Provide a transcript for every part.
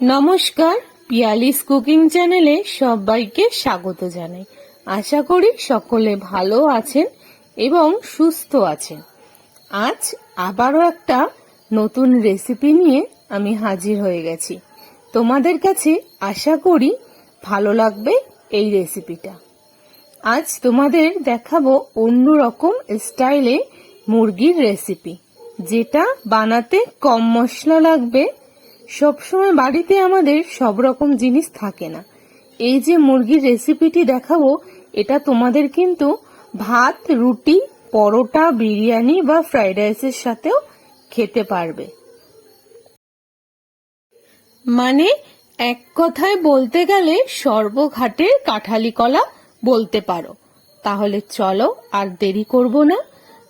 নমস্কার, পিয়ালিস কুকিং চ্যানেলে সবাইকে স্বাগত জানাই। আশা করি সকলে ভালো আছেন এবং সুস্থ আছেন। আজ আবারও একটা নতুন রেসিপি নিয়ে আমি হাজির হয়ে গেছি। তোমাদের কাছে আশা করি ভালো লাগবে এই রেসিপিটা। আজ তোমাদের দেখাবো অন্য রকম স্টাইলে মুরগির রেসিপি, যেটা বানাতে কম মশলা লাগবে সবসময় বাড়িতে আমাদের সব রকম জিনিস থাকে না। এই যে মুরগির রেসিপিটি দেখাবো, এটা তোমাদের কিন্তু ভাত, রুটি, পরোটা, বিরিয়ানি বা ফ্রাইড রাইসের সাথেও খেতে পারবে। মানে এক কথায় বলতে গেলে সর্বঘাটের কাঠালি কলা বলতে পারো। তাহলে চলো আর দেরি করব না,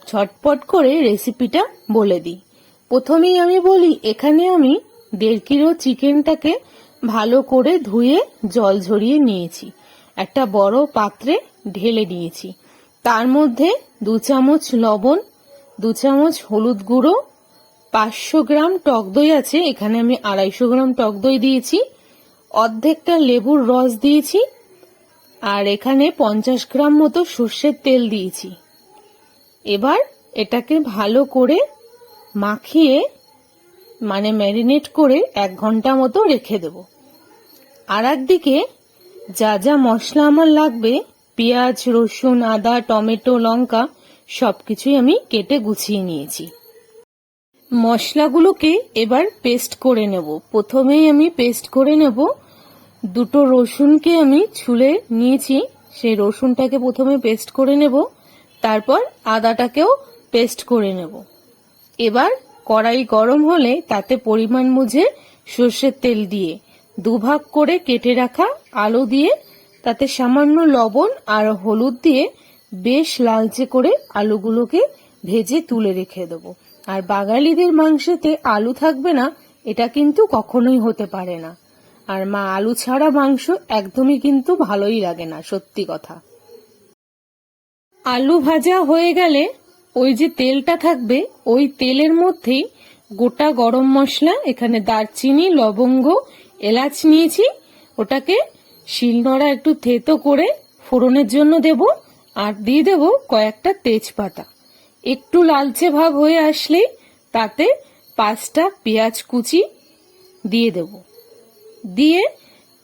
ঝটপট করে রেসিপিটা বলে দিই। প্রথমেই আমি বলি, এখানে আমি দেড় কিলো চিকেনটাকে ভালো করে ধুয়ে জল ঝরিয়ে নিয়েছি। একটা বড় পাত্রে ঢেলে নিয়েছি তার মধ্যে দু চামচ লবণ, দু চামচ হলুদ গুঁড়ো, পাঁচশো গ্রাম টক দই আছে, এখানে আমি আড়াইশো গ্রাম টক দই দিয়েছি, অর্ধেকটা লেবুর রস দিয়েছি, আর এখানে পঞ্চাশ গ্রাম মতো সর্ষের তেল দিয়েছি। এবার এটাকে ভালো করে মাখিয়ে মানে ম্যারিনেট করে এক ঘণ্টা মতো রেখে দেব। আর একদিকে যা যা মশলা আমার লাগবে, পেঁয়াজ, রসুন, আদা, টমেটো, লঙ্কা, সবকিছুই আমি কেটে গুছিয়ে নিয়েছি। মশলাগুলোকে এবার পেস্ট করে নেব। প্রথমেই আমি পেস্ট করে নেব। দুটো রসুনকে আমি ছুলে নিয়েছি। সেই রসুনটাকে প্রথমে পেস্ট করে নেব। তারপর আদাটাকেও পেস্ট করে নেব। এবার কড়াই গরম হলে তাতে পরিমাণ বুঝে সর্ষের তেল দিয়ে দুভাগ করে কেটে রাখা আলু দিয়ে, তাতে সামান্য লবণ আর হলুদ দিয়ে বেশ লালচে করে আলুগুলোকে ভেজে তুলে রেখে দেবো। আর বাঙালিদের মাংসেতে আলু থাকবে না, এটা কিন্তু কখনোই হতে পারে না। আর মা, আলু ছাড়া মাংস একদমই কিন্তু ভালোই লাগে না, সত্যি কথা। আলু ভাজা হয়ে গেলে ওই যে তেলটা থাকবে, ওই তেলের মধ্যেই গোটা গরম মশলা, এখানে দারচিনি, লবঙ্গ, এলাচ নিয়েছি। ওটাকে শিলনোড়া একটু থেতো করে ফোড়নের জন্য দেব আর দিয়ে দেব কয়েকটা তেজপাতা। একটু লালচে ভাব হয়ে আসলেই তাতে পাঁচটা পেঁয়াজ কুচি দিয়ে দেব। দিয়ে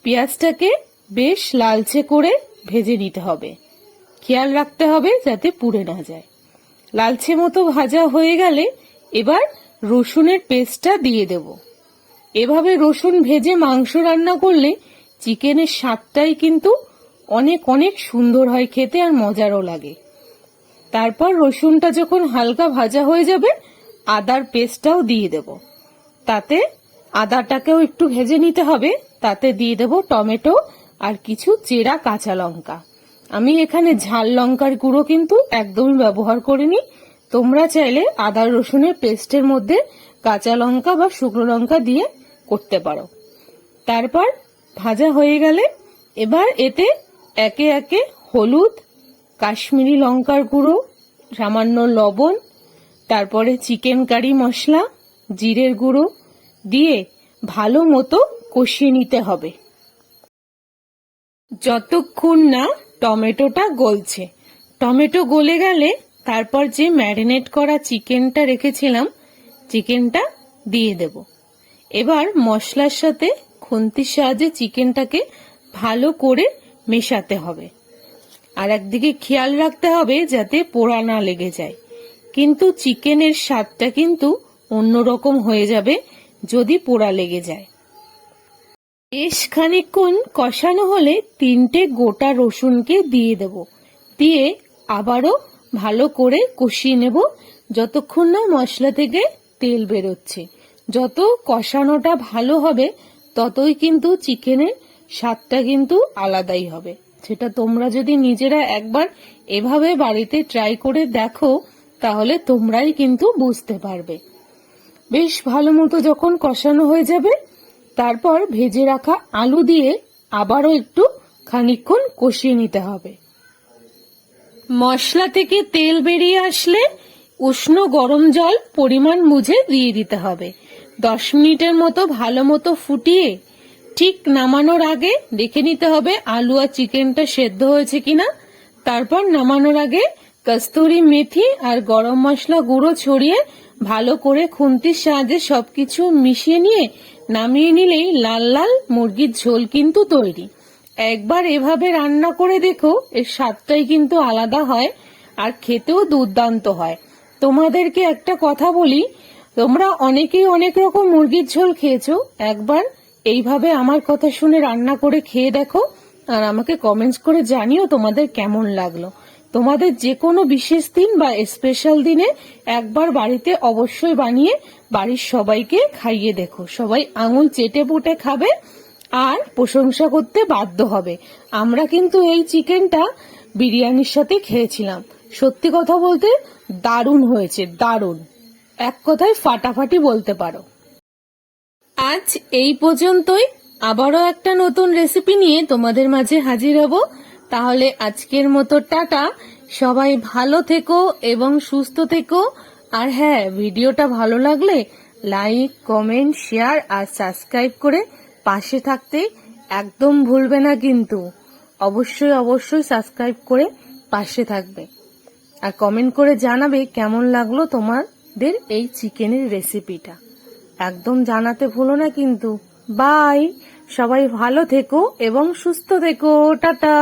পেঁয়াজটাকে বেশ লালচে করে ভেজে নিতে হবে। খেয়াল রাখতে হবে যাতে পুড়ে না যায়। লালচে মতো ভাজা হয়ে গেলে এবার রসুনের পেস্টটা দিয়ে দেব। এভাবে রসুন ভেজে মাংস রান্না করলে চিকেনের স্বাদটাই কিন্তু অনেক অনেক সুন্দর হয় খেতে আর মজারও লাগে। তারপর রসুনটা যখন হালকা ভাজা হয়ে যাবে, আদার পেস্টটাও দিয়ে দেব। তাতে আদাটাকেও একটু ভেজে নিতে হবে, তাতে দিয়ে দেব টমেটো আর কিছু চেরা কাঁচা লঙ্কা। আমি এখানে ঝাল লঙ্কার গুঁড়ো কিন্তু একদমই ব্যবহার করিনি। তোমরা চাইলে আদা রসুনের পেস্টের মধ্যে কাঁচা লঙ্কা বা শুকনো লঙ্কা দিয়ে করতে পারো। তারপর ভাজা হয়ে গেলে এবার এতে একে একে হলুদ, কাশ্মীরি লঙ্কার গুঁড়ো, সামান্য লবণ, তারপরে চিকেন কারি মশলা, জিরের গুঁড়ো দিয়ে ভালো মতো কষিয়ে নিতে হবে। যতক্ষণ না টমেটোটা গলছে। টমেটো গলে গেলে তারপর যে ম্যারিনেট করা চিকেনটা রেখেছিলাম, চিকেনটা দিয়ে দেব। এবার মশলার সাথে খুন্তির সাহায্যে চিকেনটাকে ভালো করে মেশাতে হবে। আর একদিকে খেয়াল রাখতে হবে যাতে পোড়া না লেগে যায়। কিন্তু চিকেনের স্বাদটা কিন্তু অন্যরকম হয়ে যাবে যদি পোড়া লেগে যায়। বেশ খানিকক্ষণ কষানো হলে তিনটে গোটা রসুনকে দিয়ে দেব। দিয়ে আবারও ভালো করে কষিয়ে নেব। যতক্ষণ না মশলা থেকে তেল বেরোচ্ছে। যত কষানোটা ভালো হবে, ততই কিন্তু চিকেনের স্বাদটা কিন্তু আলাদাই হবে। সেটা তোমরা যদি নিজেরা একবার এভাবে বাড়িতে ট্রাই করে দেখো, তাহলে তোমরাই কিন্তু বুঝতে পারবে। বেশ ভালো মতো যখন কষানো হয়ে যাবে তারপর ভেজে রাখা আলু দিয়ে আবারও একটু খানিকক্ষণ কষিয়ে নিতে হবে। মশলা থেকে তেল বেরিয়ে আসলে উষ্ণ গরম জল পরিমাণ বুঝে দিয়ে দিতে হবে। দশ মিনিটের মতো ভালো মতো ফুটিয়ে ঠিক নামানোর আগে দেখে নিতে হবে আলু আর চিকেনটা সেদ্ধ হয়েছে কিনা। তারপর নামানোর আগে কস্তুরি মেথি আর গরম মশলা গুঁড়ো ছড়িয়ে ভালো করে খুন্তির সাহায্যে সবকিছু মিশিয়ে নিয়ে নামিয়ে নিলেই লাল লাল মুরগির ঝোল কিন্তু তৈরি। একবার এভাবে রান্না করে দেখো, এর স্বাদটাই কিন্তু আলাদা হয় আর খেতেও দুর্দান্ত হয়। তোমাদেরকে একটা কথা বলি, তোমরা অনেকেই অনেক রকম মুরগির ঝোল খেয়েছো। একবার এইভাবে আমার কথা শুনে রান্না করে খেয়ে দেখো আর আমাকে কমেন্টস করে জানিও তোমাদের কেমন লাগল। তোমাদের যে কোনো বিশেষ দিন বা স্পেশাল দিনে একবার বাড়িতে অবশ্যই বানিয়ে বাড়ির সবাইকে খাইয়ে দেখো। সবাই আঙুল চেটে পুটে খাবে আর প্রশংসা করতে বাধ্য হবে। আমরা কিন্তু এই চিকেনটা বিরিয়ানির সাথে খেয়েছিলাম। সত্যি কথা বলতে দারুণ হয়েছে, দারুণ। এক কথায় ফাটাফাটি বলতে পারো। আজ এই পর্যন্তই। আবারও একটা নতুন রেসিপি নিয়ে তোমাদের মাঝে হাজির হব। তাহলে আজকের মতো টাটা। সবাই ভালো থেকো এবং সুস্থ থেকো। আর হ্যাঁ ভিডিওটা ভালো লাগলে লাইক, কমেন্ট, শেয়ার আর সাবস্ক্রাইব করে পাশে থাকতে একদম ভুলবে না কিন্তু। অবশ্যই অবশ্যই সাবস্ক্রাইব করে পাশে থাকবে। আর কমেন্ট করে জানাবে কেমন লাগল তোমাদের এই চিকেনের রেসিপিটা। একদম জানাতে ভুলো না কিন্তু। বাই! সবাই ভালো থেকো এবং সুস্থ থেকো। টাটা!